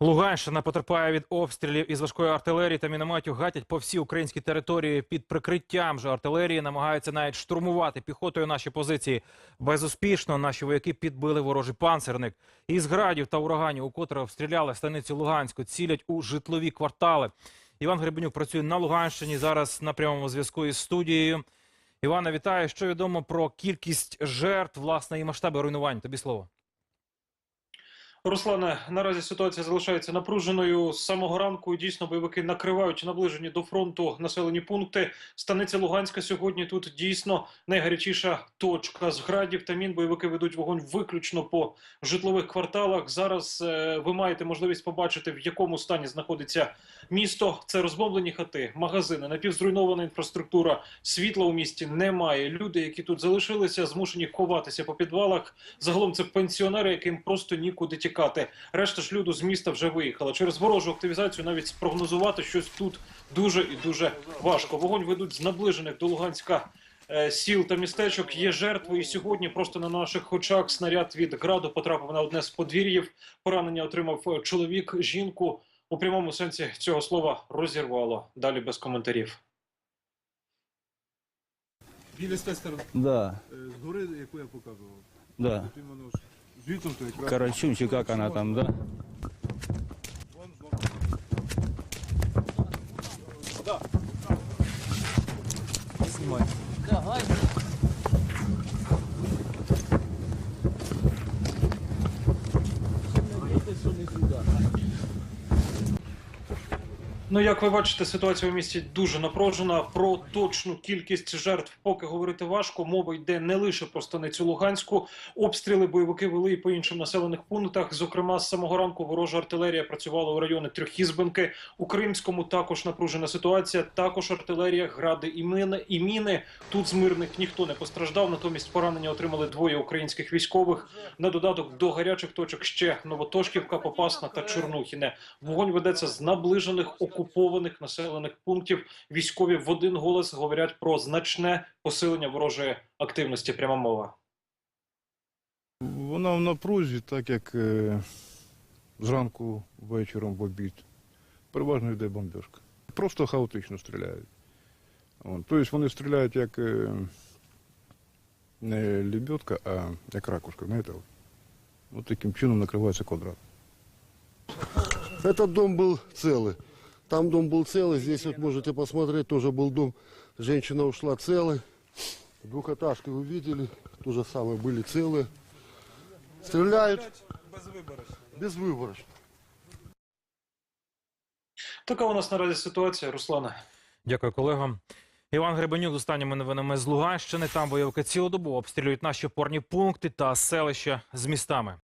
Луганщина потерпає від обстрілів із важкої артилерії та мінометів. Гатять по всій українській території під прикриттям же артилерії. Намагаються навіть штурмувати піхотою наші позиції. Безуспішно наші вояки підбили ворожий панцерник. Із градів та ураганів, у котре обстріляли станицю Луганську, цілять у житлові квартали. Іван Гребенюк працює на Луганщині. Зараз на прямому зв'язку із студією. Івана, вітаю. Що відомо про кількість жертв, власне, і масштаби руйнувань? Тобі слово. Руслане, наразі ситуація залишається напруженою. З самого ранку дійсно бойовики накривають наближені до фронту населені пункти. Станиця Луганська сьогодні тут дійсно найгарячіша точка з градів та мін. Бойовики ведуть вогонь виключно по житлових кварталах. Зараз е, ви маєте можливість побачити, в якому стані знаходиться місто. Це розбомблені хати, магазини, напівзруйнована інфраструктура. Світла у місті немає. Люди, які тут залишилися, змушені ховатися по підвалах. Загалом це пенсіонери, яким просто нікуди тікати. Решта ж люду з міста вже виїхала. Через ворожу активізацію навіть спрогнозувати щось тут дуже і дуже важко. Вогонь ведуть з наближених до Луганська. е, Сіл та містечок є жертви, і сьогодні просто на наших очах снаряд від граду потрапив на одне з подвір'їв. Поранення отримав е, чоловік, жінку у прямому сенсі цього слова розірвало. Далі без коментарів. Біля з Да, е, згори, яку я показував. да. Тут іменно ж звідти то якраз. Карачун, чи как она там, да? Снимай. знову. Ну, як ви бачите, ситуація у місті дуже напружена. Про точну кількість жертв поки говорити важко. Мова йде не лише про станицю Луганську. Обстріли бойовики вели і по іншим населених пунктах. Зокрема, з самого ранку ворожа артилерія працювала у районі Трьохізбенки. У Кримському також напружена ситуація. Також артилерія, гради і міни. І міни. Тут з мирних ніхто не постраждав. Натомість поранення отримали двоє українських військових. На додаток до гарячих точок ще Новотошківка, Попасна та Чорнухіне. Вогонь ведеться з наближених окупованих населених пунктів. Військові в один голос говорять про значне посилення ворожої активності. Пряма мова. Вона в напрузі, так як е, зранку вечором в обід. Переважно йде бомбіжка. Просто хаотично стріляють. От. Тобто вони стріляють як е, не лебедка, а як ракушка, знаєте? От. От таким чином накривається квадрат. Этот дом был целый. Там дом был целый. Здесь вот можете посмотреть, тоже был дом. Женщина ушла целой. Двухэтажки вы видели, то же самое, были целые. Стреляют безвыборочно. Така у нас наразі ситуація, Руслана. Дякую колегам. Іван Гребенюк з останніми новинами з Луганщини. Там бойовики цілодобово обстрілюють наші опорні пункти та селища з містами.